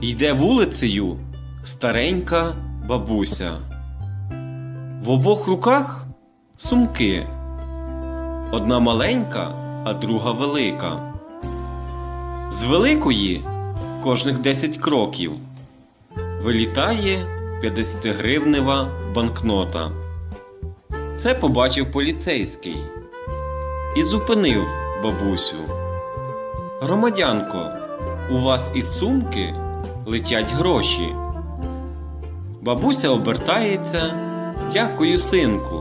Йде вулицею старенька бабуся. В обох руках сумки. Одна маленька, а друга велика. З великої кожних 10 кроків вилітає 50-гривнева банкнота. Це побачив поліцейський і зупинив бабусю. Громадянко, у вас із сумки летять гроші. Бабуся обертається. Дякую, синку.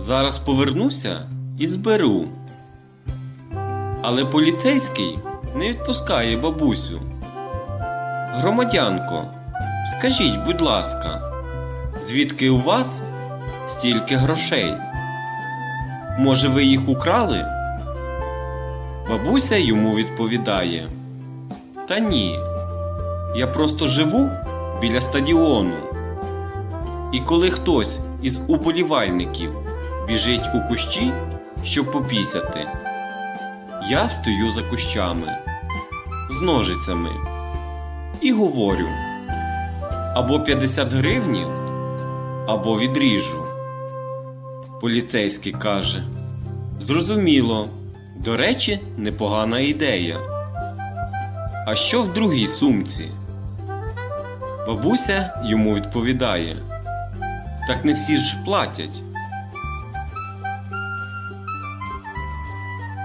Зараз повернуся і зберу. Але поліцейський не відпускає бабусю. Громадянко, скажіть, будь ласка, звідки у вас стільки грошей? Може, ви їх украли? Бабуся йому відповідає: Та ні, я просто живу біля стадіону. І коли хтось із уболівальників біжить у кущі, щоб попісяти, я стою за кущами з ножицями і говорю або 50 гривнів, або відріжу. Поліцейський каже: Зрозуміло, до речі, непогана ідея. А що в другій сумці? Бабуся йому відповідає: Так не всі ж платять.